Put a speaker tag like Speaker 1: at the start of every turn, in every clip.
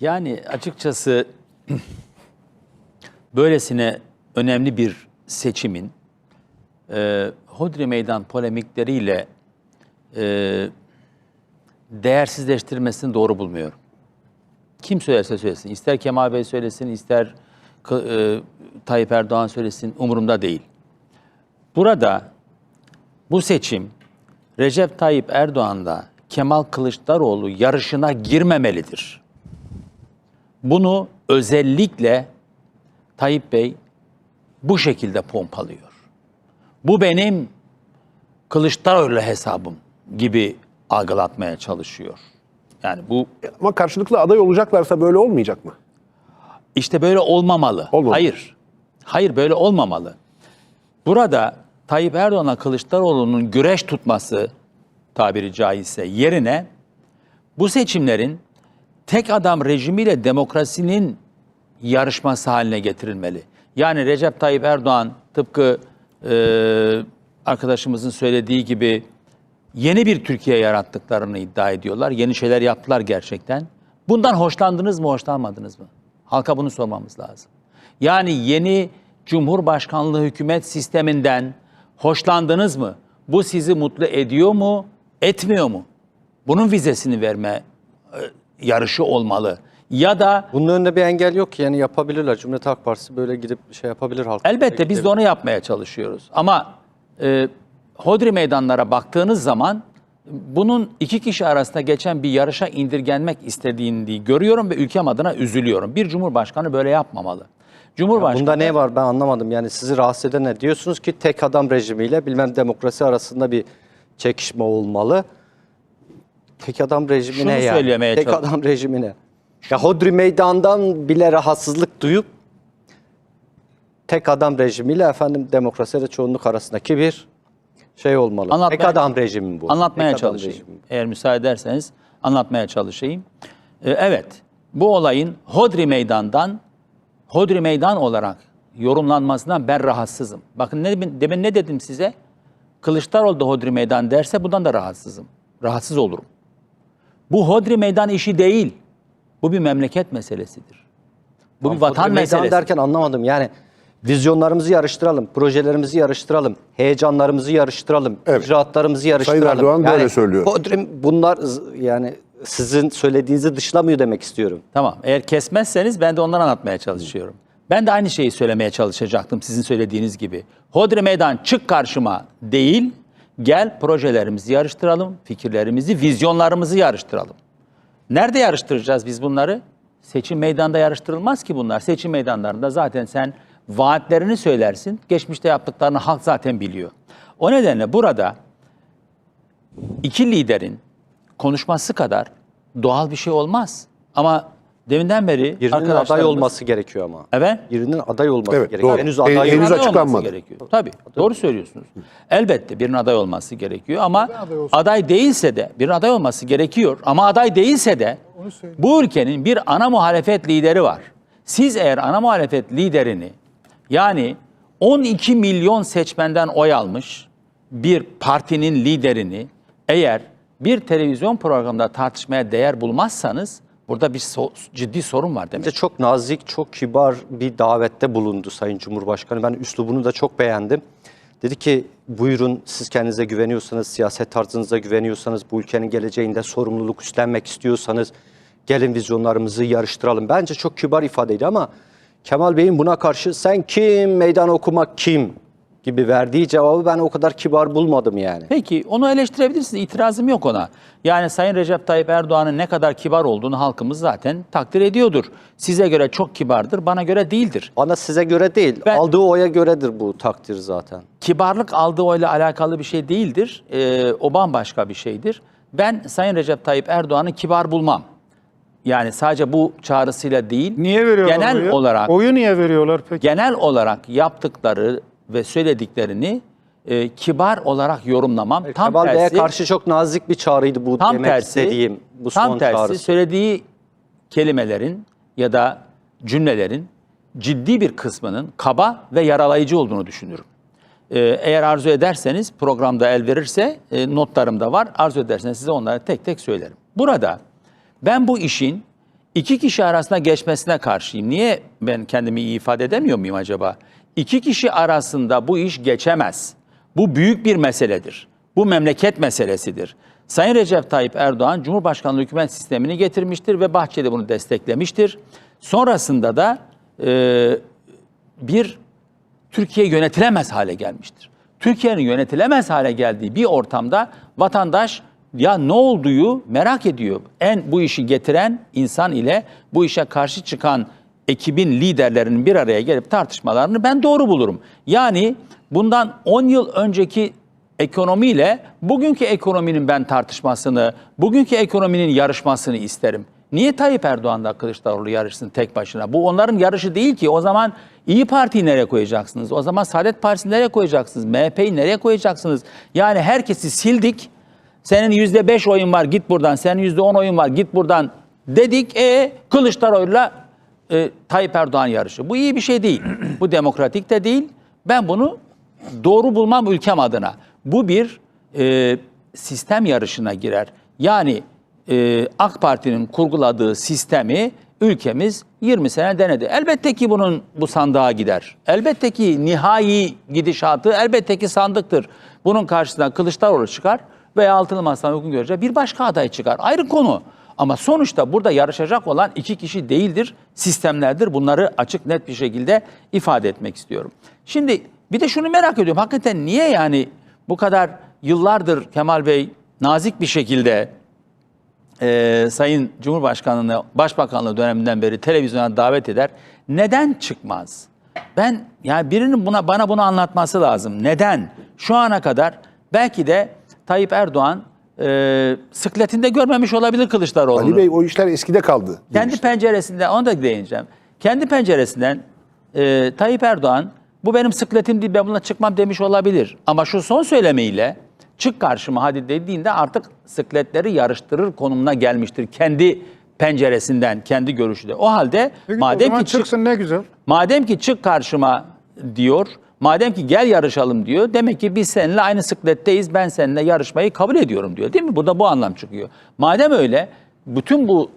Speaker 1: Yani açıkçası böylesine önemli bir seçimin e, Hodri Meydan polemikleriyle e, değersizleştirmesini doğru bulmuyorum. Kim söylerse söylesin, ister Kemal Bey söylesin, ister e, Tayyip Erdoğan söylesin, umurumda değil. Burada bu seçim Recep Tayyip Erdoğan'la Kemal Kılıçdaroğlu yarışına girmemelidir. Bunu özellikle Tayyip Bey bu şekilde pompalıyor. Bu benim Kılıçdaroğlu hesabım gibi algılatmaya çalışıyor. Yani bu
Speaker 2: Ama karşılıklı aday olacaklarsa böyle olmayacak mı?
Speaker 1: işte böyle olmamalı.
Speaker 2: Olmamalı.
Speaker 1: Hayır. Hayır böyle olmamalı. Burada Tayyip Erdoğan'la Kılıçdaroğlu'nun güreş tutması tabiri caizse yerine bu seçimlerin tek adam rejimiyle demokrasinin yarışması haline getirilmeli. Yani Recep Tayyip Erdoğan tıpkı e, arkadaşımızın söylediği gibi yeni bir Türkiye yarattıklarını iddia ediyorlar. Yeni şeyler yaptılar gerçekten. Bundan hoşlandınız mı, hoşlanmadınız mı? Halka bunu sormamız lazım. Yani yeni Cumhurbaşkanlığı hükümet sisteminden hoşlandınız mı? Bu sizi mutlu ediyor mu, etmiyor mu? Bunun vizesini verme e, yarışı olmalı. Ya da
Speaker 3: Bunun önünde bir engel yok ki yani yapabilirler. Cumhuriyet Halk Partisi böyle gidip şey yapabilir halk.
Speaker 1: Elbette biz de onu yapmaya çalışıyoruz. Ama e, hodri meydanlara baktığınız zaman bunun iki kişi arasında geçen bir yarışa indirgenmek istediğini görüyorum ve ülkem adına üzülüyorum. Bir cumhurbaşkanı böyle yapmamalı. Cumhurbaşkanı
Speaker 3: Bunda ne var ben anlamadım. Yani sizi rahatsız eden ne? Diyorsunuz ki tek adam rejimiyle bilmem demokrasi arasında bir çekişme olmalı. Tek adam rejimi
Speaker 1: Şunu
Speaker 3: yani?
Speaker 1: söylemeye
Speaker 3: Tek
Speaker 1: çalış-
Speaker 3: adam rejimi ne? Ya Hodri Meydan'dan bile rahatsızlık duyup tek adam rejimiyle efendim demokrasi ile çoğunluk arasındaki bir şey olmalı.
Speaker 1: Anlatmaya-
Speaker 3: tek adam rejimi bu.
Speaker 1: Anlatmaya
Speaker 3: Tek adam
Speaker 1: çalışayım.
Speaker 3: rejimi.
Speaker 1: Eğer müsaade ederseniz anlatmaya çalışayım. Ee, evet, bu olayın Hodri Meydan'dan Hodri Meydan olarak yorumlanmasından ben rahatsızım. Bakın ne, demin ne dedim size? Kılıçdaroğlu da Hodri Meydan derse bundan da rahatsızım. Rahatsız olurum. Bu Hodri Meydan işi değil. Bu bir memleket meselesidir. Bu bir vatan meselesi.
Speaker 3: derken anlamadım. Yani vizyonlarımızı yarıştıralım, projelerimizi yarıştıralım, heyecanlarımızı yarıştıralım,
Speaker 2: Evet.
Speaker 3: icraatlarımızı yarıştıralım.
Speaker 2: Erdoğan böyle söylüyor.
Speaker 3: Hodri, bunlar z- yani sizin söylediğinizi dışlamıyor demek istiyorum.
Speaker 1: Tamam. Eğer kesmezseniz ben de ondan anlatmaya çalışıyorum. Ben de aynı şeyi söylemeye çalışacaktım sizin söylediğiniz gibi. Hodri meydan çık karşıma değil, gel projelerimizi yarıştıralım, fikirlerimizi, vizyonlarımızı yarıştıralım. Nerede yarıştıracağız biz bunları? Seçim meydanda yarıştırılmaz ki bunlar. Seçim meydanlarında zaten sen vaatlerini söylersin. Geçmişte yaptıklarını halk zaten biliyor. O nedenle burada iki liderin konuşması kadar doğal bir şey olmaz. Ama deminden beri
Speaker 3: Birinin aday
Speaker 1: arkadaşlarımız-
Speaker 3: olması gerekiyor ama.
Speaker 1: Evet.
Speaker 3: Birinin aday olması
Speaker 2: Evet,
Speaker 3: gerekiyor.
Speaker 2: doğru.
Speaker 3: Henüz
Speaker 2: Henüz
Speaker 3: aday
Speaker 2: henüz
Speaker 3: yok.
Speaker 1: Birinin aday
Speaker 2: açıklanmadı.
Speaker 1: olması gerekiyor. Tabii. Doğru söylüyorsunuz. Elbette birinin aday olması gerekiyor ama aday değilse de bir aday olması gerekiyor ama aday değilse de bu ülkenin bir ana muhalefet lideri var. Siz eğer ana muhalefet liderini yani 12 milyon seçmenden oy almış bir partinin liderini eğer bir televizyon programında tartışmaya değer bulmazsanız burada bir so- ciddi sorun var demek.
Speaker 3: Çok nazik, çok kibar bir davette bulundu Sayın Cumhurbaşkanı. Ben üslubunu da çok beğendim. Dedi ki buyurun siz kendinize güveniyorsanız, siyaset tarzınıza güveniyorsanız, bu ülkenin geleceğinde sorumluluk üstlenmek istiyorsanız gelin vizyonlarımızı yarıştıralım. Bence çok kibar ifadeydi ama Kemal Bey'in buna karşı sen kim, meydan okumak kim gibi verdiği cevabı ben o kadar kibar bulmadım yani.
Speaker 1: Peki onu eleştirebilirsiniz. İtirazım yok ona. Yani Sayın Recep Tayyip Erdoğan'ın ne kadar kibar olduğunu halkımız zaten takdir ediyordur. Size göre çok kibardır, bana göre değildir.
Speaker 3: Bana size göre değil,
Speaker 1: Ben-
Speaker 3: aldığı oya göredir bu takdir zaten.
Speaker 1: Kibarlık aldığı oyla alakalı bir şey değildir. Ee, o bambaşka bir şeydir. Ben Sayın Recep Tayyip Erdoğan'ı kibar bulmam. Yani sadece bu çağrısıyla değil.
Speaker 4: Niye veriyorlar
Speaker 1: Genel
Speaker 4: oyu?
Speaker 1: olarak
Speaker 4: Oyu niye veriyorlar peki?
Speaker 1: genel olarak yaptıkları ve söylediklerini e, kibar olarak yorumlamam. Tam
Speaker 3: Kemal Bey'e
Speaker 1: tersi,
Speaker 3: karşı çok nazik bir çağrıydı bu
Speaker 1: tam
Speaker 3: demek
Speaker 1: tersi,
Speaker 3: istediğim bu
Speaker 1: tam
Speaker 3: son
Speaker 1: tersi
Speaker 3: çağrısı.
Speaker 1: söylediği kelimelerin ya da cümlelerin ciddi bir kısmının kaba ve yaralayıcı olduğunu düşünürüm. Ee, eğer arzu ederseniz programda el verirse e, notlarım da var. Arzu ederseniz size onları tek tek söylerim. Burada ben bu işin iki kişi arasında geçmesine karşıyım. Niye ben kendimi iyi ifade edemiyor muyum acaba? İki kişi arasında bu iş geçemez. Bu büyük bir meseledir. Bu memleket meselesidir. Sayın Recep Tayyip Erdoğan Cumhurbaşkanlığı hükümet sistemini getirmiştir ve Bahçeli bunu desteklemiştir. Sonrasında da e, bir Türkiye yönetilemez hale gelmiştir. Türkiye'nin yönetilemez hale geldiği bir ortamda vatandaş ya ne olduğu merak ediyor. En bu işi getiren insan ile bu işe karşı çıkan ekibin liderlerinin bir araya gelip tartışmalarını ben doğru bulurum. Yani bundan 10 yıl önceki ekonomiyle bugünkü ekonominin ben tartışmasını, bugünkü ekonominin yarışmasını isterim. Niye Tayyip Erdoğan'la Kılıçdaroğlu yarışsın tek başına? Bu onların yarışı değil ki. O zaman İyi Parti'yi nereye koyacaksınız? O zaman Saadet Partisi'ni nereye koyacaksınız? MHP'yi nereye koyacaksınız? Yani herkesi sildik. Senin yüzde beş oyun var git buradan. Senin yüzde on oyun var git buradan dedik. E Kılıçdaroğlu'yla e, Tayyip Erdoğan yarışı. Bu iyi bir şey değil. Bu demokratik de değil. Ben bunu doğru bulmam ülkem adına. Bu bir e, sistem yarışına girer. Yani e, AK Parti'nin kurguladığı sistemi ülkemiz 20 sene denedi. Elbette ki bunun bu sandığa gider. Elbette ki nihai gidişatı elbette ki sandıktır. Bunun karşısına Kılıçdaroğlu çıkar veya Altılı Masa'dan uygun görecek bir başka aday çıkar. Ayrı konu. Ama sonuçta burada yarışacak olan iki kişi değildir, sistemlerdir. Bunları açık net bir şekilde ifade etmek istiyorum. Şimdi bir de şunu merak ediyorum. Hakikaten niye yani bu kadar yıllardır Kemal Bey nazik bir şekilde e, Sayın Cumhurbaşkanı'nı Başbakanlığı döneminden beri televizyona davet eder. Neden çıkmaz? Ben yani birinin buna bana bunu anlatması lazım. Neden? Şu ana kadar belki de Tayyip Erdoğan e, sıkletinde görmemiş olabilir Kılıçdaroğlu'nu.
Speaker 2: Ali Bey o işler eskide kaldı.
Speaker 1: Kendi penceresinden, onu da değineceğim. Kendi penceresinden e, Tayyip Erdoğan bu benim sıkletim değil ben buna çıkmam demiş olabilir. Ama şu son söylemiyle çık karşıma hadi dediğinde artık sıkletleri yarıştırır konumuna gelmiştir. Kendi penceresinden, kendi görüşü de. O halde
Speaker 4: Peki, o
Speaker 1: madem
Speaker 4: zaman
Speaker 1: ki çık,
Speaker 4: çıksın ne güzel.
Speaker 1: madem ki çık karşıma diyor, madem ki gel yarışalım diyor, demek ki biz seninle aynı sıkletteyiz, ben seninle yarışmayı kabul ediyorum diyor. Değil mi? Burada bu anlam çıkıyor. Madem öyle, bütün bu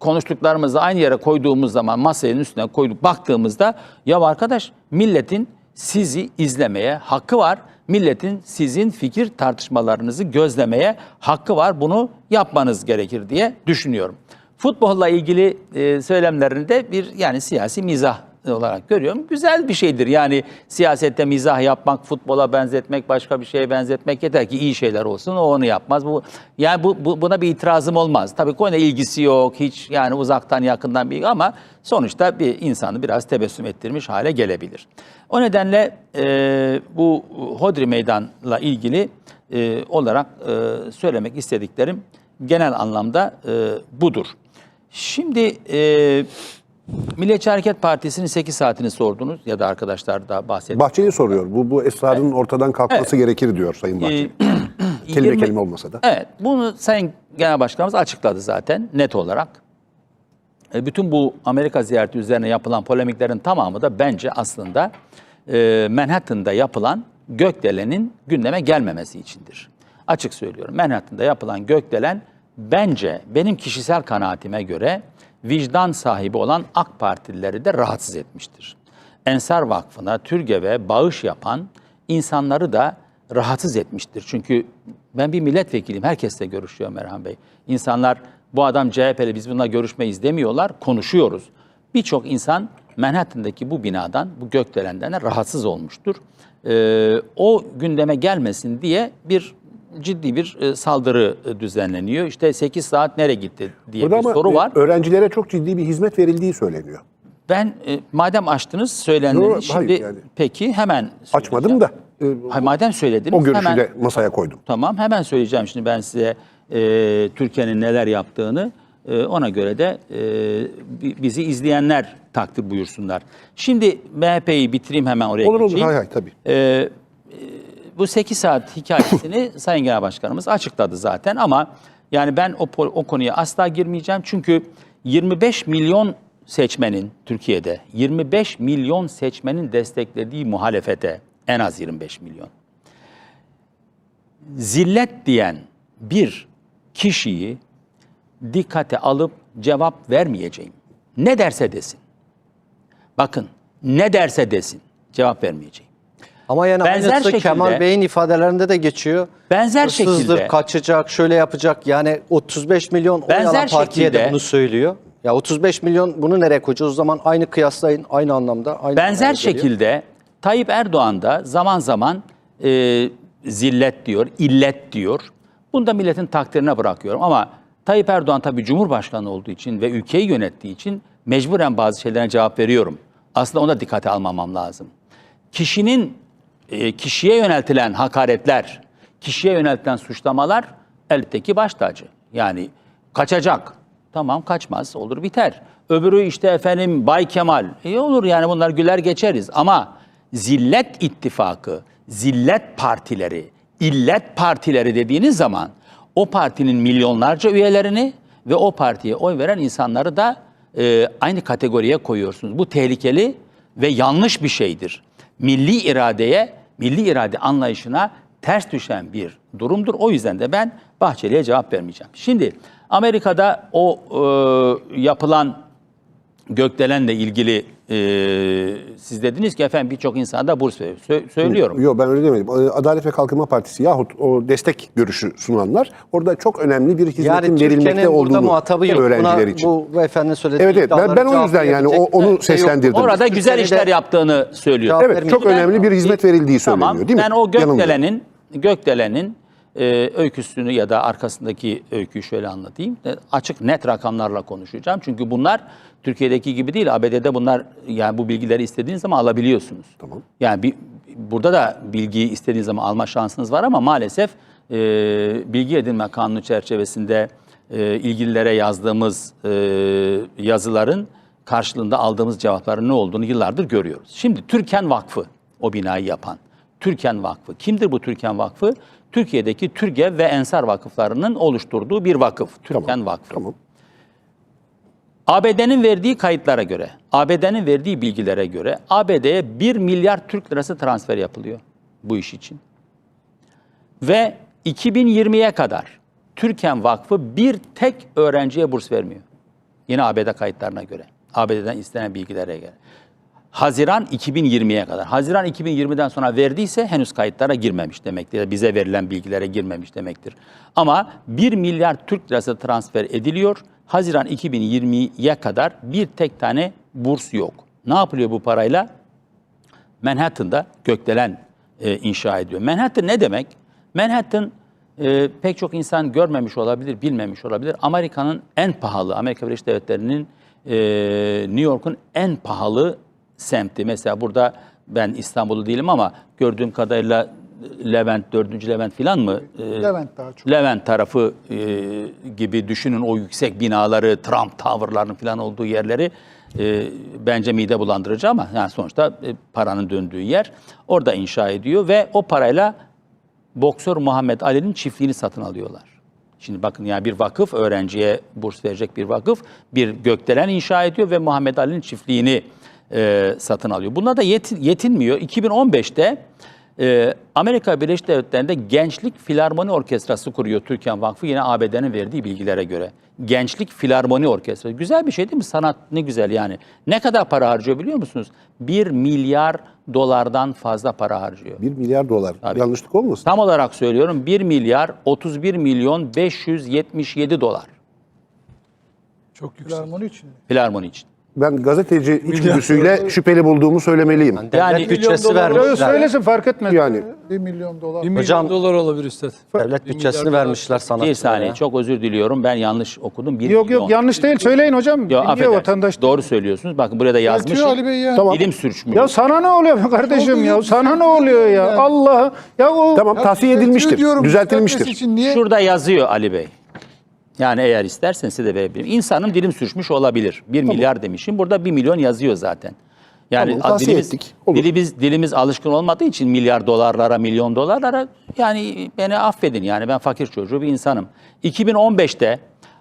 Speaker 1: konuştuklarımızı aynı yere koyduğumuz zaman masanın üstüne koyduk baktığımızda ya arkadaş milletin sizi izlemeye hakkı var. Milletin sizin fikir tartışmalarınızı gözlemeye hakkı var. Bunu yapmanız gerekir diye düşünüyorum. Futbolla ilgili e, söylemlerinde bir yani siyasi mizah olarak görüyorum. Güzel bir şeydir. Yani siyasette mizah yapmak, futbola benzetmek, başka bir şeye benzetmek yeter ki iyi şeyler olsun. O onu yapmaz. Bu yani bu, bu- buna bir itirazım olmaz. Tabii konuyla ilgisi yok. Hiç yani uzaktan yakından bir ama sonuçta bir insanı biraz tebessüm ettirmiş hale gelebilir. O nedenle e, bu Hodri Meydan'la ilgili e, olarak e, söylemek istediklerim genel anlamda e, budur. Şimdi e, Milliyetçi Hareket Partisi'nin 8 saatini sordunuz ya da arkadaşlar da bahsetti.
Speaker 2: Bahçeli soruyor. Bu bu esrarın ortadan kalkması gerekir diyor Sayın Bahçeli. kelime
Speaker 1: Ee, Yirmi-
Speaker 2: kelime olmasa da.
Speaker 1: Evet, bunu Sayın Genel Başkanımız açıkladı zaten net olarak. E, bütün bu Amerika ziyareti üzerine yapılan polemiklerin tamamı da bence aslında e, Manhattan'da yapılan gökdelenin gündeme gelmemesi içindir. Açık söylüyorum. Manhattan'da yapılan gökdelen bence benim kişisel kanaatime göre vicdan sahibi olan AK Partilileri de rahatsız etmiştir. Ensar Vakfı'na, TÜRGEV'e bağış yapan insanları da rahatsız etmiştir. Çünkü ben bir milletvekiliyim, herkesle görüşüyorum Erhan Bey. İnsanlar bu adam CHP'li biz bununla görüşmeyiz demiyorlar, konuşuyoruz. Birçok insan Manhattan'daki bu binadan, bu gökdelenden de rahatsız olmuştur. Ee, o gündeme gelmesin diye bir ciddi bir e, saldırı e, düzenleniyor. İşte 8 saat nereye gitti diye
Speaker 2: Burada
Speaker 1: bir
Speaker 2: ama
Speaker 1: soru
Speaker 2: e,
Speaker 1: var.
Speaker 2: öğrencilere çok ciddi bir hizmet verildiği söyleniyor.
Speaker 1: Ben madem açtınız söyleneni
Speaker 2: Yo,
Speaker 1: şimdi
Speaker 2: yani.
Speaker 1: peki hemen
Speaker 2: Açmadım da
Speaker 1: Hayır, madem söylediniz
Speaker 2: o görüşü
Speaker 1: hemen
Speaker 2: de masaya koydum.
Speaker 1: Tamam hemen söyleyeceğim şimdi ben size e, Türkiye'nin neler yaptığını e, ona göre de e, bi- bizi izleyenler takdir buyursunlar. Şimdi MHP'yi bitireyim hemen oraya
Speaker 2: Olur olur
Speaker 1: geçeyim.
Speaker 2: hay hay tabii.
Speaker 1: E, bu 8 saat hikayesini Sayın Genel Başkanımız açıkladı zaten ama yani ben o, o konuya asla girmeyeceğim. Çünkü 25 milyon seçmenin Türkiye'de 25 milyon seçmenin desteklediği muhalefete en az 25 milyon zillet diyen bir kişiyi dikkate alıp cevap vermeyeceğim. Ne derse desin. Bakın ne derse desin cevap vermeyeceğim.
Speaker 3: Ama yani
Speaker 1: Benzer
Speaker 3: aynısı
Speaker 1: şekilde-
Speaker 3: Kemal Bey'in ifadelerinde de geçiyor.
Speaker 1: Benzer
Speaker 3: Hırsızdır,
Speaker 1: şekilde-
Speaker 3: kaçacak, şöyle yapacak. Yani 35 milyon oy alan partiye de
Speaker 1: şekilde-
Speaker 3: bunu söylüyor. Ya 35 milyon bunu nereye koyacağız? O zaman aynı kıyaslayın, aynı anlamda. Aynı
Speaker 1: Benzer şekilde Tayyip Erdoğan da zaman zaman e, zillet diyor, illet diyor. Bunu da milletin takdirine bırakıyorum ama Tayyip Erdoğan tabii Cumhurbaşkanı olduğu için ve ülkeyi yönettiği için mecburen bazı şeylere cevap veriyorum. Aslında ona dikkate almamam lazım. Kişinin e, kişiye yöneltilen hakaretler, kişiye yöneltilen suçlamalar elbette ki baş tacı. Yani kaçacak. Tamam kaçmaz olur biter. Öbürü işte efendim Bay Kemal. İyi olur yani bunlar güler geçeriz ama zillet ittifakı, zillet partileri, illet partileri dediğiniz zaman o partinin milyonlarca üyelerini ve o partiye oy veren insanları da e, aynı kategoriye koyuyorsunuz. Bu tehlikeli ve yanlış bir şeydir. Milli iradeye, milli irade anlayışına ters düşen bir durumdur. O yüzden de ben Bahçeli'ye cevap vermeyeceğim. Şimdi Amerika'da o e, yapılan gökdelenle ilgili e, siz dediniz ki efendim birçok insana da burs veriyor. Sö- söylüyorum.
Speaker 2: Yok ben öyle demedim. Ee, Adalet ve Kalkınma Partisi yahut o destek görüşü sunanlar orada çok önemli bir hizmetin
Speaker 3: Yani
Speaker 2: verilmekte olduğunu
Speaker 3: muhatabı yok.
Speaker 2: öğrenciler
Speaker 3: Buna,
Speaker 2: için.
Speaker 3: Bu beyefendinin söylediği
Speaker 2: Evet, evet. Ben- ben o yüzden yani o- onu
Speaker 3: şey yok.
Speaker 2: seslendirdim.
Speaker 1: Orada güzel
Speaker 3: Türkiye'de
Speaker 1: işler yaptığını söylüyor.
Speaker 3: Cevap
Speaker 2: Evet, çok önemli bir hizmet verildiği söyleniyor değil mi?
Speaker 1: Ben o
Speaker 2: Yanılmıyorum.
Speaker 1: Gökdelen'in Gökdelen'in e, öyküsünü ya da arkasındaki öyküyü şöyle anlatayım. E, açık net rakamlarla konuşacağım. Çünkü bunlar Türkiye'deki gibi değil. ABD'de bunlar yani bu bilgileri istediğiniz zaman alabiliyorsunuz.
Speaker 2: Tamam.
Speaker 1: Yani bir, burada da bilgiyi istediğiniz zaman alma şansınız var ama maalesef e, bilgi edinme kanunu çerçevesinde e, ilgililere yazdığımız e, yazıların karşılığında aldığımız cevapların ne olduğunu yıllardır görüyoruz. Şimdi Türken Vakfı o binayı yapan. Türken Vakfı. Kimdir bu Türken Vakfı? Türkiye'deki Türgev ve Ensar vakıflarının oluşturduğu bir vakıf. Türken
Speaker 2: Tamam,
Speaker 1: Vakfı.
Speaker 2: Tamam.
Speaker 1: ABD'nin verdiği kayıtlara göre, ABD'nin verdiği bilgilere göre ABD'ye 1 milyar Türk lirası transfer yapılıyor bu iş için. Ve 2020'ye kadar Türken Vakfı bir tek öğrenciye burs vermiyor. Yine ABD kayıtlarına göre, ABD'den istenen bilgilere göre. Haziran 2020'ye kadar. Haziran 2020'den sonra verdiyse henüz kayıtlara girmemiş demektir. Bize verilen bilgilere girmemiş demektir. Ama 1 milyar Türk lirası transfer ediliyor. Haziran 2020'ye kadar bir tek tane burs yok. Ne yapılıyor bu parayla? Manhattan'da gökdelen e, inşa ediyor. Manhattan ne demek? Manhattan e, pek çok insan görmemiş olabilir, bilmemiş olabilir. Amerika'nın en pahalı, Amerika Birleşik Devletleri'nin e, New York'un en pahalı semti. Mesela burada ben İstanbul'u değilim ama gördüğüm kadarıyla Levent, 4. Levent falan mı? E,
Speaker 4: Levent daha çok.
Speaker 1: Levent tarafı e, gibi düşünün o yüksek binaları, Trump Tower'ların falan olduğu yerleri e, bence mide bulandırıcı ama yani sonuçta e, paranın döndüğü yer. Orada inşa ediyor ve o parayla boksör Muhammed Ali'nin çiftliğini satın alıyorlar. Şimdi bakın yani bir vakıf öğrenciye burs verecek bir vakıf bir gökdelen inşa ediyor ve Muhammed Ali'nin çiftliğini e, satın alıyor. Bununla da yetin, yetinmiyor. 2015'te e, Amerika Birleşik Devletleri'nde Gençlik Filarmoni Orkestrası kuruyor Türkan Vakfı yine ABD'nin verdiği bilgilere göre. Gençlik Filarmoni Orkestrası. Güzel bir şey değil mi? Sanat ne güzel yani. Ne kadar para harcıyor biliyor musunuz? 1 milyar dolardan fazla para harcıyor.
Speaker 2: 1 milyar dolar. Yanlışlık olmasın?
Speaker 1: Tam olarak söylüyorum 1 milyar 31 milyon 577 dolar
Speaker 4: Çok yüksek. Filarmoni için mi?
Speaker 1: filarmoni için.
Speaker 2: Ben gazeteci içgüdüsüyle şüpheli bulduğumu söylemeliyim.
Speaker 3: Devlet
Speaker 1: Yani-
Speaker 3: bütçesi
Speaker 4: dolar-
Speaker 3: vermişler.
Speaker 4: Söylesin fark etmez.
Speaker 2: Yani.
Speaker 4: 1 milyon dolar.
Speaker 5: 1 milyon
Speaker 3: Hocam-
Speaker 5: dolar olabilir üstad.
Speaker 3: Devlet
Speaker 5: Bir
Speaker 3: bütçesini vermişler sanatçılara.
Speaker 1: Bir saniye çok özür diliyorum ben yanlış okudum. 1
Speaker 4: Yok
Speaker 1: milyon.
Speaker 4: yok yanlış değil söyleyin hocam.
Speaker 1: Yo, affedersiniz.
Speaker 4: vatandaş.
Speaker 1: Doğru söylüyorsunuz. Bakın buraya da yazmışım.
Speaker 4: Yazıyor Ali Bey ya.
Speaker 2: Tamam.
Speaker 1: Dilim sürçmüş.
Speaker 4: Ya sana ne oluyor be kardeşim ya? Sana ne oluyor ya? Allah. Ya o
Speaker 2: Tamam tahsiye edilmiştir. Düzeltilmiştir.
Speaker 1: Şurada yazıyor Ali Bey. Yani eğer isterseniz size de verebilirim. İnsanın dilim sürçmüş olabilir. 1 milyar demişim. Burada 1 milyon yazıyor zaten. Yani
Speaker 2: Tamam, tavsiye
Speaker 1: dilimiz,
Speaker 2: ettik. Olur.
Speaker 1: dilimiz, dilimiz alışkın olmadığı için milyar dolarlara, milyon dolarlara yani beni affedin yani ben fakir çocuğu bir insanım. 2015'te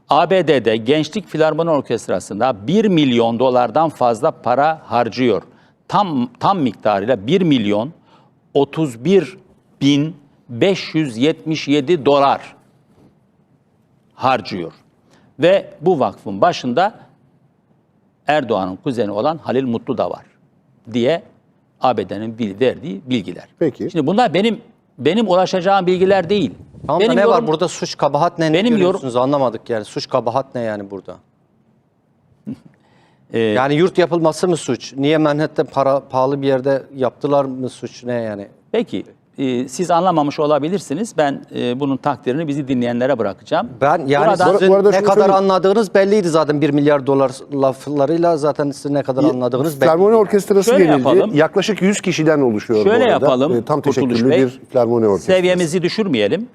Speaker 1: ABD'de Gençlik Filarmoni Orkestrası'nda 1 milyon dolardan fazla para harcıyor. Tam tam miktarıyla 1 milyon 31 bin 577 dolar harcıyor. Ve bu vakfın başında Erdoğan'ın kuzeni olan Halil Mutlu da var diye ABD'nin bil- verdiği bilgiler.
Speaker 2: Peki.
Speaker 1: Şimdi bunlar benim benim ulaşacağım bilgiler değil.
Speaker 3: Tamam da
Speaker 1: benim
Speaker 3: ne var
Speaker 1: yorum-
Speaker 3: burada suç kabahat ne? ne
Speaker 1: Benim yorum-
Speaker 3: görüyorsunuz anlamadık yani. Suç kabahat ne yani burada?
Speaker 1: Ee,
Speaker 3: yani yurt yapılması mı suç? Niye Manhattan para pahalı bir yerde yaptılar mı suç ne yani?
Speaker 1: Peki e, siz anlamamış olabilirsiniz. Ben e, bunun takdirini bizi dinleyenlere bırakacağım.
Speaker 3: Ben yani
Speaker 1: Buradan-
Speaker 3: sizin
Speaker 2: Bu arada
Speaker 3: ne kadar
Speaker 2: söyleyeyim.
Speaker 3: anladığınız belliydi zaten 1 milyar dolar laflarıyla zaten sizin ne kadar anladığınız belli.
Speaker 2: Filarmoni Orkestrası
Speaker 1: Şöyle
Speaker 2: denildi.
Speaker 1: yapalım.
Speaker 2: Yaklaşık 100 kişiden oluşuyor bu
Speaker 1: Şöyle
Speaker 2: arada.
Speaker 1: yapalım,
Speaker 2: Ee, Tam
Speaker 1: Kurtuluş
Speaker 2: teşekküllü
Speaker 1: Bey.
Speaker 2: bir Filarmoni Orkestrası.
Speaker 1: Seviyemizi düşürmeyelim.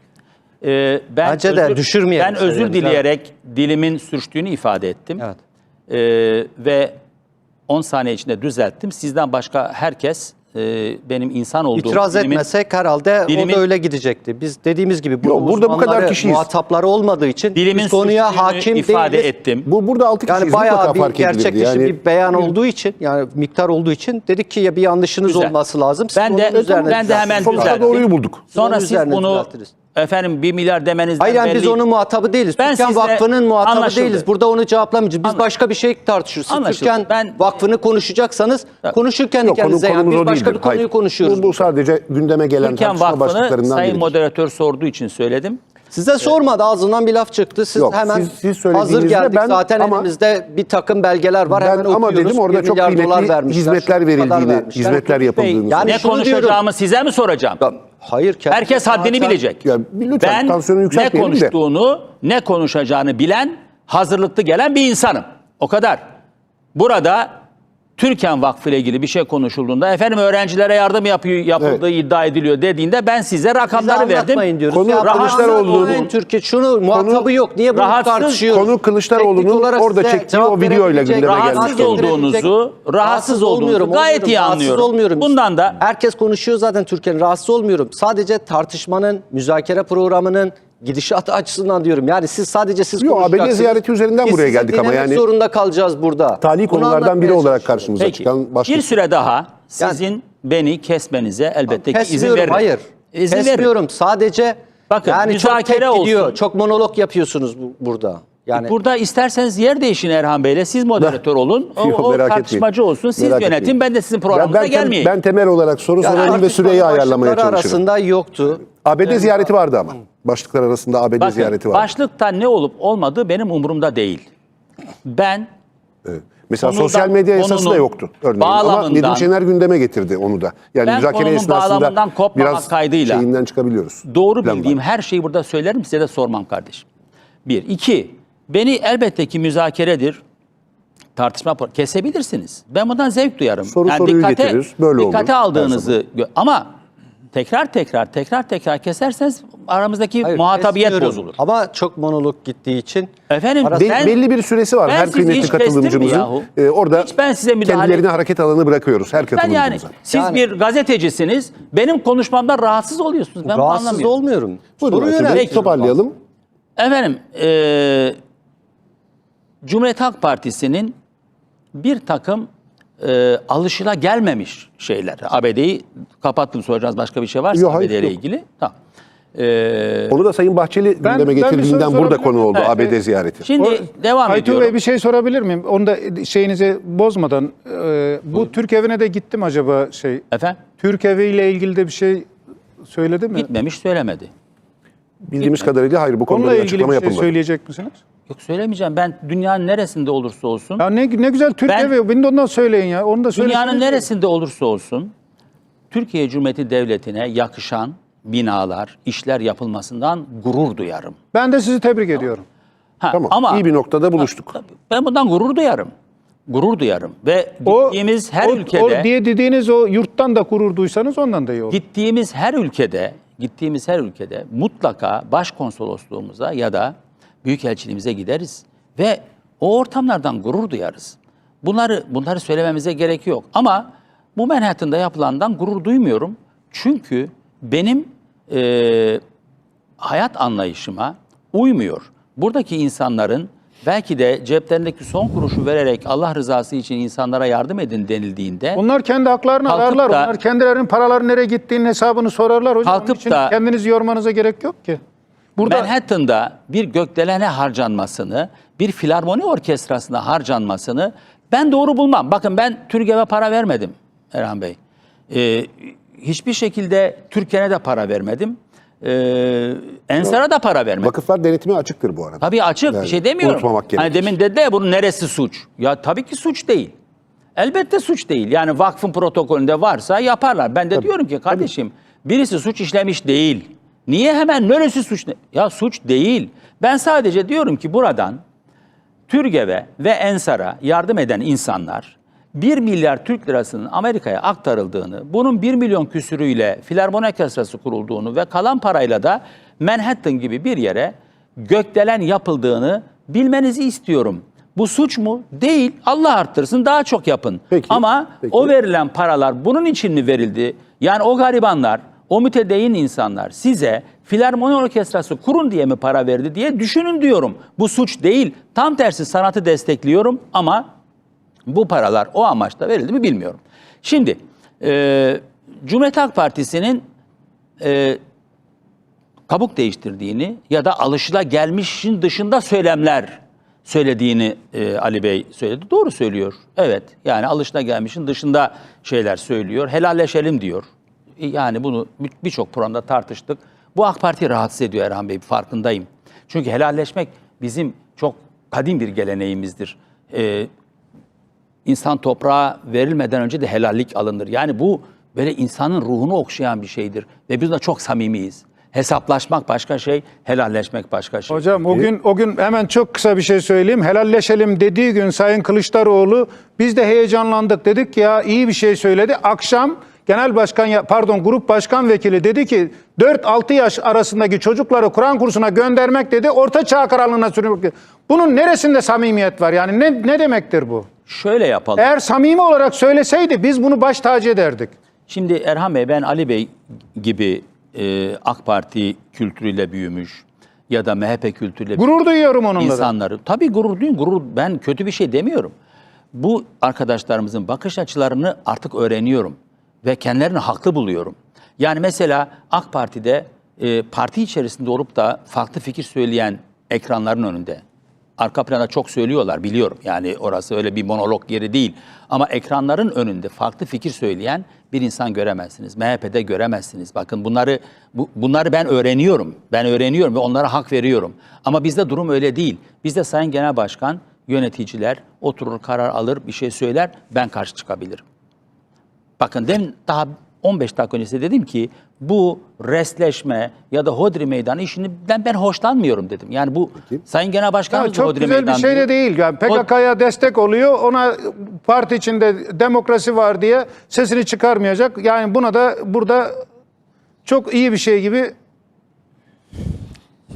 Speaker 1: Ee, ben
Speaker 3: Bence de düşürmeyelim
Speaker 1: Ben özür dileyerek dilimin sürçtüğünü ifade ettim.
Speaker 3: Evet.
Speaker 1: Ee, ve 10 saniye içinde düzelttim. Sizden başka herkes e, benim insan olduğum
Speaker 3: İtiraz
Speaker 1: dilimin-
Speaker 3: etmesek herhalde o
Speaker 1: dilimin-
Speaker 3: da öyle gidecekti. Biz dediğimiz gibi bu
Speaker 2: Yok, burada bu kadar kişiyiz.
Speaker 3: muhatapları olmadığı için
Speaker 1: dilimin
Speaker 3: biz konuya hakim
Speaker 1: ifade
Speaker 3: değiliz.
Speaker 1: ettim.
Speaker 2: Bu burada 6 kişiyiz
Speaker 3: Yani bayağı bir gerçek dışı
Speaker 2: Yani
Speaker 3: bir beyan olduğu için yani miktar olduğu için dedik ki ya bir yanlışınız
Speaker 1: Güzel.
Speaker 3: olması lazım. Siz
Speaker 1: Ben de ben de hemen
Speaker 3: düzeltiniz.
Speaker 2: sonuçta
Speaker 1: düzelttim.
Speaker 2: doğruyu bulduk.
Speaker 1: Sonra siz bunu
Speaker 3: düzeltiriz.
Speaker 1: Efendim 1 milyar demenizden
Speaker 3: Hayır yani biz
Speaker 1: belli-
Speaker 3: onun muhatabı değiliz.
Speaker 1: Ben
Speaker 3: Türkan Vakfı'nın muhatabı
Speaker 1: Anlaşıldı.
Speaker 3: değiliz. Burada onu cevaplamayacağız. Biz
Speaker 1: Anla-
Speaker 3: başka bir şey tartışıyoruz. Siz
Speaker 1: Anlaşıldı.
Speaker 3: Türkan
Speaker 1: Ben-
Speaker 3: Vakfı'nı konuşacaksanız konuşun kendi
Speaker 2: Yok, konu,
Speaker 3: kendinize. Yani
Speaker 2: konumuz
Speaker 3: biz
Speaker 2: o
Speaker 3: başka
Speaker 2: değildir.
Speaker 3: bir konuyu
Speaker 2: Hayır.
Speaker 3: konuşuyoruz.
Speaker 2: Bu, bu sadece gündeme gelen
Speaker 1: Türkan
Speaker 2: tartışma
Speaker 1: Vakfı'nı
Speaker 2: başlıklarından
Speaker 1: Sayın
Speaker 2: biridir.
Speaker 1: Moderatör sorduğu için söyledim.
Speaker 3: Size sormadı ağzından bir laf çıktı. Siz
Speaker 2: Yok,
Speaker 3: hemen
Speaker 2: siz- siz
Speaker 3: hazır geldik.
Speaker 2: ben-
Speaker 3: Zaten
Speaker 2: ama-
Speaker 3: elimizde bir takım belgeler var.
Speaker 2: Ben
Speaker 3: hemen
Speaker 2: ama
Speaker 3: okuyoruz.
Speaker 2: dedim orada
Speaker 3: 1
Speaker 2: çok
Speaker 3: milyar dolar
Speaker 2: kıymetli
Speaker 3: vermişler,
Speaker 2: hizmetler
Speaker 3: şu kadar
Speaker 2: verildiğini,
Speaker 3: vermişler.
Speaker 2: hizmetler yapıldığını.
Speaker 3: yani
Speaker 1: ne
Speaker 3: şunu
Speaker 1: konuşacağımı size mi soracağım?
Speaker 3: Ya, Hayır.
Speaker 1: Herkes haddini
Speaker 3: Zaten-
Speaker 1: bilecek.
Speaker 2: Ya, lütfen
Speaker 1: ben ne
Speaker 2: yükseltmeyelim de.
Speaker 1: konuştuğunu, ne konuşacağını bilen, hazırlıklı gelen bir insanım. O kadar. Burada Türkan Vakfı ile ilgili bir şey konuşulduğunda efendim öğrencilere yardım yapıyor, yapıldığı iddia ediliyor dediğinde ben size rakamları verdim.
Speaker 3: diyoruz.
Speaker 2: Konu
Speaker 3: Ya
Speaker 2: Kılıçdaroğlu'nun-
Speaker 3: anlatmayın Türkiye şunu muhatabı yok. Niye bunu
Speaker 1: rahatsız-
Speaker 3: tartışıyoruz?
Speaker 2: Konu Kılıçdaroğlu'nun
Speaker 3: Teknik olarak
Speaker 2: orada
Speaker 3: size
Speaker 2: çektiği
Speaker 3: cevap
Speaker 2: o videoyla
Speaker 3: verebilecek,
Speaker 2: gündeme gelmiş
Speaker 1: Rahatsız
Speaker 2: oldu.
Speaker 1: olduğunuzu, rahatsız olduğunuzu
Speaker 3: olmuyorum,
Speaker 1: gayet
Speaker 3: olmuyorum,
Speaker 1: iyi
Speaker 3: rahatsız
Speaker 1: anlıyorum.
Speaker 3: olmuyorum.
Speaker 1: Bundan da
Speaker 3: Herkes konuşuyor zaten Türkiye'nin. Rahatsız olmuyorum. Sadece tartışmanın, müzakere programının gidişatı açısından diyorum. Yani siz sadece siz
Speaker 2: Yok, ABD ziyareti üzerinden
Speaker 3: Biz
Speaker 2: buraya geldik ama
Speaker 3: dinlemek
Speaker 2: yani-
Speaker 3: zorunda kalacağız burada.
Speaker 2: Tali
Speaker 3: Bunu
Speaker 2: konulardan biri
Speaker 3: anlatmaya
Speaker 2: olarak
Speaker 3: çalışıyorum.
Speaker 2: karşımıza
Speaker 1: Peki.
Speaker 2: çıkan başlık.
Speaker 1: Bir süre daha sizin beni kesmenize elbette ki izin
Speaker 3: Kesmiyorum,
Speaker 1: veririm.
Speaker 3: hayır.
Speaker 1: İzin veririm.
Speaker 3: Kesmiyorum. Sadece
Speaker 1: Bakın,
Speaker 3: yani çok
Speaker 1: müzakere
Speaker 3: tek gidiyor.
Speaker 1: olsun.
Speaker 3: Çok monolog yapıyorsunuz bu- burada. Yani
Speaker 1: Burada isterseniz yer değişin Erhan Bey'le. Siz moderatör olun. O,
Speaker 2: Yok,
Speaker 1: o
Speaker 2: merak
Speaker 1: tartışmacı
Speaker 2: etmeyin.
Speaker 1: olsun. Siz
Speaker 2: Merak
Speaker 1: yönetin.
Speaker 2: etmeyin.
Speaker 1: Ben de sizin
Speaker 2: Ya
Speaker 1: programınıza
Speaker 2: ben, tem-
Speaker 1: gelmeyeyim.
Speaker 2: ben temel olarak soru sorarım ve süreyi ayarlamaya çalışırım.
Speaker 3: arasında yoktu.
Speaker 2: ABD ziyareti vardı ama. Başlıklar arasında ABD
Speaker 1: Bakın,
Speaker 2: ziyareti vardı.
Speaker 1: başlıkta ne olup olmadığı benim umurumda değil. Ben
Speaker 2: Evet. Mesela
Speaker 1: Konunun-
Speaker 2: sosyal medya esası da yoktu örneğin. Ama Nedim Şener gündeme getirdi onu da. Yani
Speaker 1: Ben
Speaker 2: müzakere esnasında biraz
Speaker 1: kaydıyla
Speaker 2: şeyinden çıkabiliyoruz.
Speaker 1: doğru
Speaker 2: Plandan.
Speaker 1: bildiğim her şeyi burada söylerim. Size de sormam kardeşim. Bir. iki Beni elbette ki müzakeredir. Tartışma kesebilirsiniz. Ben bundan zevk duyarım.
Speaker 2: Soru soruyu getiririz, böyle olur
Speaker 1: dikkate
Speaker 2: her
Speaker 1: aldığınızı ama tekrar tekrar tekrar tekrar keserseniz aramızdaki
Speaker 3: Hayır,
Speaker 1: muhatabiyet
Speaker 3: kesmiyorum.
Speaker 1: bozulur.
Speaker 3: Ama çok monolog gittiği için
Speaker 1: Efendim
Speaker 2: Be-
Speaker 1: ben-
Speaker 2: belli bir süresi var
Speaker 1: ben
Speaker 2: her
Speaker 1: sizi
Speaker 2: kıymetli
Speaker 1: hiç kestim mi
Speaker 2: katılımcımızın.
Speaker 1: yahu?
Speaker 2: Ee, orada
Speaker 1: Hiç ben size müdahale-
Speaker 2: kendilerine hareket alanı bırakıyoruz her
Speaker 1: ben yani
Speaker 2: katılımcımıza.
Speaker 1: siz
Speaker 3: Yani-
Speaker 1: bir gazetecisiniz. Benim konuşmamdan rahatsız oluyorsunuz. Ben
Speaker 3: rahatsız
Speaker 1: anlamıyorum.
Speaker 3: olmuyorum.
Speaker 2: Buyurun
Speaker 3: Soru
Speaker 2: Aytun Bey,
Speaker 3: yöneltiyorum.
Speaker 2: toparlayalım.
Speaker 1: Efendim, eee Cumhuriyet Halk Partisi'nin bir takım eee alışıla gelmemiş şeyler. ABD'yi kapattım soracağınız başka bir şey varsa
Speaker 2: Yok, hayır,
Speaker 1: ABD ile
Speaker 2: yok.
Speaker 1: ilgili. Tamam. Eee,
Speaker 2: Onu da Sayın Bahçeli
Speaker 4: Ben-
Speaker 2: gündeme
Speaker 4: bir
Speaker 2: getirdiğinden burada konu oldu
Speaker 1: miyim?
Speaker 2: ABD
Speaker 4: Evet.
Speaker 2: ziyareti.
Speaker 1: şimdi
Speaker 4: O-
Speaker 1: devam
Speaker 4: Aytun
Speaker 1: ediyorum.
Speaker 4: Bey bir şey sorabilir miyim? Onu da şeyinizi bozmadan. e, bu Türk evine de gittim acaba şey.
Speaker 1: Efendim?
Speaker 4: Türk eviyle ilgili de bir şey söyledi mi?
Speaker 1: Gitmemiş söylemedi.
Speaker 2: Bildiğimiz kadarıyla hayır bu konuda
Speaker 4: Onunla
Speaker 2: bir
Speaker 4: ilgili
Speaker 2: açıklama
Speaker 4: bir şey
Speaker 2: yapılmadı.
Speaker 4: söyleyecek misiniz?
Speaker 1: Yok söylemeyeceğim. Ben dünyanın neresinde olursa olsun,
Speaker 4: Ya ne, ne güzel Türk
Speaker 1: Ben-
Speaker 4: evi. Beni de ondan söyleyin ya. Onu da söyleyin.
Speaker 1: dünyanın neresinde olursa olsun Türkiye Cumhuriyeti Devleti'ne yakışan binalar, işler yapılmasından gurur duyarım.
Speaker 4: Ben de sizi tebrik ediyorum.
Speaker 1: Ha,
Speaker 2: Tamam
Speaker 1: ama
Speaker 2: iyi bir noktada buluştuk.
Speaker 1: Ben bundan gurur duyarım. Gurur duyarım. Ve
Speaker 4: O,
Speaker 1: gittiğimiz her
Speaker 4: o,
Speaker 1: ülkede
Speaker 4: o diye dediğiniz o yurttan da gurur duysanız ondan da iyi olur.
Speaker 1: gittiğimiz her ülkede gittiğimiz her ülkede mutlaka başkonsolosluğumuza ya da büyükelçiliğimize gideriz ve o ortamlardan gurur duyarız. Bunları bunları söylememize gerek yok. Ama bu Manhattan'da yapılandan gurur duymuyorum. Çünkü benim eee, hayat anlayışıma uymuyor. Buradaki insanların belki de ceplerindeki son kuruşu vererek Allah rızası için insanlara yardım edin denildiğinde
Speaker 4: Onlar kendi haklarını
Speaker 1: Kalkıp
Speaker 4: ararlar.
Speaker 1: da-
Speaker 4: Onlar kendilerinin paraları nereye gittiğinin hesabını sorarlar. Hocam
Speaker 1: Kalkıp
Speaker 4: Onun için
Speaker 1: da-
Speaker 4: kendinizi yormanıza gerek yok ki. Burada
Speaker 1: Manhattan'da bir gökdelene harcanmasını bir filarmoni orkestrasına harcanmasını ben doğru bulmam. Bakın ben TÜRGEV'e para vermedim Erhan Bey. Ee, hiçbir şekilde Türkiye'ne de para vermedim. Ee, Ensar'a da para vermedim.
Speaker 2: Vakıflar denetimi açıktır bu arada.
Speaker 1: Tabii açık bir
Speaker 2: Yani
Speaker 1: şey demiyorum.
Speaker 2: unutmamak
Speaker 1: Hani
Speaker 2: gerekir.
Speaker 1: demin dedi ya bunun neresi suç? Ya tabii ki suç değil. Elbette suç değil. Yani vakfın protokolünde varsa yaparlar. Ben de diyorum ki kardeşim birisi suç işlemiş değil. Niye hemen neresi suç? ne- Ya suç değil. Ben sadece diyorum ki buradan TÜRGEV'e ve Ensar'a yardım eden insanlar 1 milyar Türk lirasının Amerika'ya aktarıldığını, bunun 1 milyon küsürüyle filarmoni orkestrası kurulduğunu ve kalan parayla da Manhattan gibi bir yere gökdelen yapıldığını bilmenizi istiyorum. Bu suç mu? Değil. Allah arttırsın daha çok yapın.
Speaker 2: Peki,
Speaker 1: Ama
Speaker 2: peki.
Speaker 1: o verilen paralar bunun için mi verildi? Yani o garibanlar, o mütedeyyin insanlar size filarmoni orkestrası kurun diye mi para verdi diye düşünün diyorum. Bu suç değil. Tam tersi sanatı destekliyorum ama bu paralar o amaçla verildi mi bilmiyorum. Şimdi e, Cumhuriyet Halk Partisi'nin e, kabuk değiştirdiğini ya da alışıla gelmişin dışında söylemler söylediğini e, Ali Bey söyledi. Doğru söylüyor. Evet. Yani alışıla gelmişin dışında şeyler söylüyor. Helalleşelim diyor. E, Yani bunu bir- birçok programda tartıştık. Bu AK Parti rahatsız ediyor Erhan Bey. Farkındayım. Çünkü helalleşmek bizim çok kadim bir geleneğimizdir. E, insan toprağa verilmeden önce de helallik alınır. Yani bu böyle insanın ruhunu okşayan bir şeydir. Ve biz de çok samimiyiz. Hesaplaşmak başka şey, helalleşmek başka şey.
Speaker 4: Hocam o gün o gün hemen çok kısa bir şey söyleyeyim. Helalleşelim dediği gün Sayın Kılıçdaroğlu biz de heyecanlandık. Dedik ki ya iyi bir şey söyledi. Akşam Genel Başkan pardon Grup Başkan Vekili dedi ki 4-6 yaş arasındaki çocukları Kur'an kursuna göndermek dedi. Orta çağ krallığına sürmek. Bunun neresinde samimiyet var? Yani ne ne demektir bu?
Speaker 1: Şöyle yapalım.
Speaker 4: Eğer samimi olarak söyleseydi biz bunu baş tacı ederdik.
Speaker 1: Şimdi Erhan Bey ben Ali Bey gibi e, AK Parti kültürüyle büyümüş ya da MHP kültürüyle
Speaker 4: Gurur duyuyorum onunla da.
Speaker 1: insanları. Tabii gurur duyun, gurur ben kötü bir şey demiyorum. Bu arkadaşlarımızın bakış açılarını artık öğreniyorum ve kendilerini haklı buluyorum. Yani mesela AK Parti'de e, parti içerisinde olup da farklı fikir söyleyen ekranların önünde. Arka planda çok söylüyorlar biliyorum. Yani orası öyle bir monolog yeri değil. Ama ekranların önünde farklı fikir söyleyen bir insan göremezsiniz. MHP'de göremezsiniz. Bakın bunları bu, bunları ben öğreniyorum. Ben öğreniyorum ve onlara hak veriyorum. Ama bizde durum öyle değil. Bizde Sayın Genel Başkan, yöneticiler oturur karar alır, bir şey söyler, ben karşı çıkabilirim. Bakın demin daha 15 dakika önce dedim ki bu restleşme ya da hodri meydanı işinden ben hoşlanmıyorum dedim. Yani bu Sayın Genel
Speaker 4: Ya
Speaker 1: Başkanımız da
Speaker 4: çok
Speaker 1: hodri
Speaker 4: güzel bir şey de değil. Yani PKK'ya destek oluyor. Ona parti içinde demokrasi var diye sesini çıkarmayacak. Yani buna da burada çok iyi bir şey gibi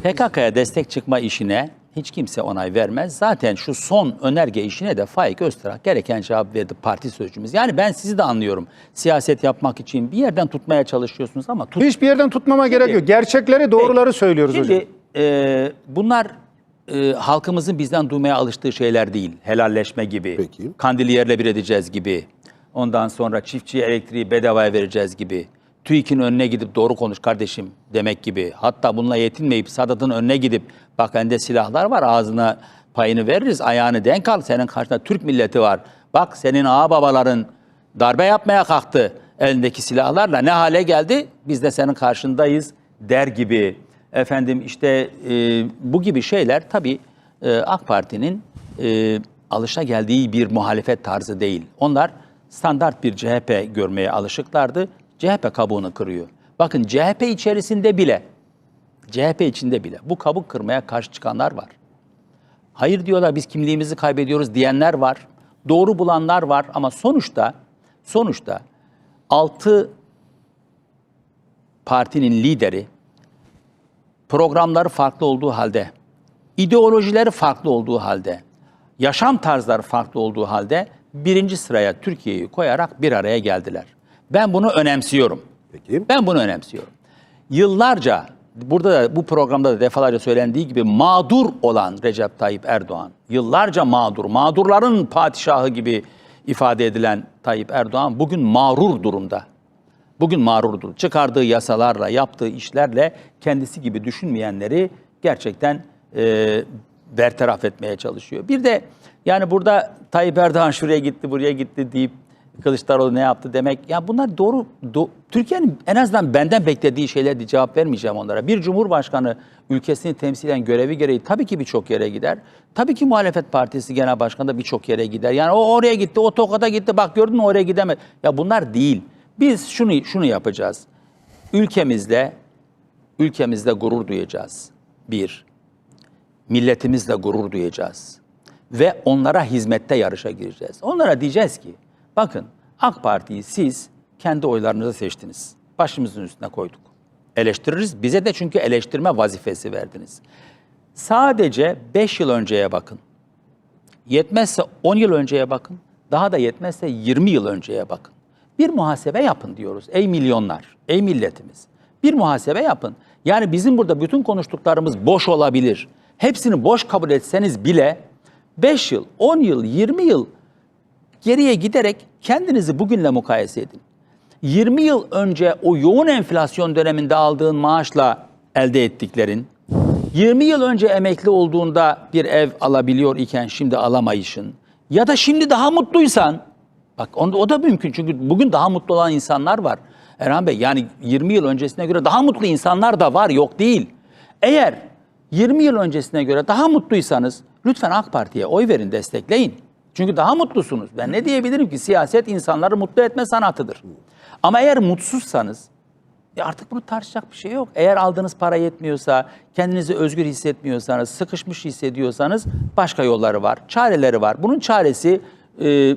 Speaker 1: PKK'ya destek çıkma işine hiç kimse onay vermez. Zaten şu son önerge işine de Faik Öztürk gereken cevap verdi parti sözcümüz. Yani ben sizi de anlıyorum. Siyaset yapmak için bir yerden tutmaya çalışıyorsunuz ama tut
Speaker 4: hiçbir yerden tutmama gerek yok. Gerçekleri, doğruları söylüyoruz
Speaker 1: Şimdi
Speaker 4: hocam.
Speaker 1: e, bunlar e, halkımızın bizden duymaya alıştığı şeyler değil. Helalleşme gibi,
Speaker 2: Peki.
Speaker 1: kandili yerle bir edeceğiz gibi, ondan sonra çiftçiye elektriği bedavaya vereceğiz gibi, TÜİK'in önüne gidip doğru konuş kardeşim demek gibi. Hatta bununla yetinmeyip Sadat'ın önüne gidip bak bende silahlar var ağzına payını veririz ayağını denk al senin karşında Türk milleti var. Bak senin ağa babaların darbe yapmaya kalktı elindeki silahlarla ne hale geldi biz de senin karşındayız der gibi efendim işte e, bu gibi şeyler tabii e, AK Parti'nin e, alışa geldiği bir muhalefet tarzı değil. Onlar standart bir CHP görmeye alışıklardı. CHP kabuğunu kırıyor. Bakın CHP içerisinde bile CHP içinde bile bu kabuk kırmaya karşı çıkanlar var. Hayır diyorlar biz kimliğimizi kaybediyoruz diyenler var. Doğru bulanlar var ama sonuçta sonuçta 6 partinin lideri programları farklı olduğu halde, ideolojileri farklı olduğu halde, yaşam tarzları farklı olduğu halde birinci sıraya Türkiye'yi koyarak bir araya geldiler. Ben bunu önemsiyorum.
Speaker 2: Peki.
Speaker 1: Ben bunu önemsiyorum. Yıllarca burada da bu programda da defalarca söylendiği gibi mağdur olan Recep Tayyip Erdoğan, yıllarca mağdur, mağdurların padişahı gibi ifade edilen Tayyip Erdoğan bugün mağrur durumda. Bugün mağrurdur. Çıkardığı yasalarla, yaptığı işlerle kendisi gibi düşünmeyenleri gerçekten e, bertaraf etmeye çalışıyor. Bir de yani burada Tayyip Erdoğan şuraya gitti, buraya gitti deyip Kılıçdaroğlu ne yaptı demek. Ya bunlar doğru. do- Türkiye'nin en azından benden beklediği şeyler diye cevap vermeyeceğim onlara. Bir cumhurbaşkanı ülkesini temsilen görevi gereği tabii ki birçok yere gider. Tabii ki muhalefet partisi genel başkanı da birçok yere gider. Yani o oraya gitti, o Tokat'a gitti. Bak gördün mü oraya gidemedi. Ya bunlar değil. Biz şunu şunu yapacağız. Ülkemizle ülkemizle gurur duyacağız. Bir, milletimizle gurur duyacağız. Ve onlara hizmette yarışa gireceğiz. Onlara diyeceğiz ki, bakın AK Parti'yi siz kendi oylarınıza seçtiniz. Başımızın üstüne koyduk. Eleştiririz. Bize de çünkü eleştirme vazifesi verdiniz. Sadece 5 yıl önceye bakın. Yetmezse 10 yıl önceye bakın. Daha da yetmezse 20 yıl önceye bakın. Bir muhasebe yapın diyoruz. Ey milyonlar, ey milletimiz. Bir muhasebe yapın. Yani bizim burada bütün konuştuklarımız boş olabilir. Hepsini boş kabul etseniz bile 5 yıl, 10 yıl, 20 yıl geriye giderek kendinizi bugünle mukayese edin. 20 yıl önce o yoğun enflasyon döneminde aldığın maaşla elde ettiklerin, 20 yıl önce emekli olduğunda bir ev alabiliyor iken şimdi alamayışın ya da şimdi daha mutluysan, bak onda, o da mümkün çünkü bugün daha mutlu olan insanlar var. Erhan Bey yani 20 yıl öncesine göre daha mutlu insanlar da var yok değil. Eğer 20 yıl öncesine göre daha mutluysanız lütfen AK Parti'ye oy verin destekleyin. Çünkü daha mutlusunuz. Ben ne diyebilirim ki siyaset insanları mutlu etme sanatıdır. Ama eğer mutsuzsanız ya artık bunu tartışacak bir şey yok. Eğer aldığınız para yetmiyorsa, kendinizi özgür hissetmiyorsanız, sıkışmış hissediyorsanız başka yolları var, çareleri var. Bunun çaresi e,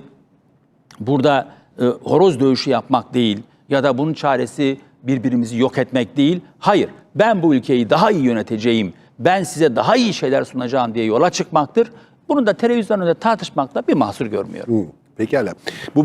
Speaker 1: burada e, horoz dövüşü yapmak değil ya da bunun çaresi birbirimizi yok etmek değil. Hayır, ben bu ülkeyi daha iyi yöneteceğim, ben size daha iyi şeyler sunacağım diye yola çıkmaktır. Bunu da televizyon önünde tartışmakla bir mahsur görmüyorum.
Speaker 2: Pekala. Bu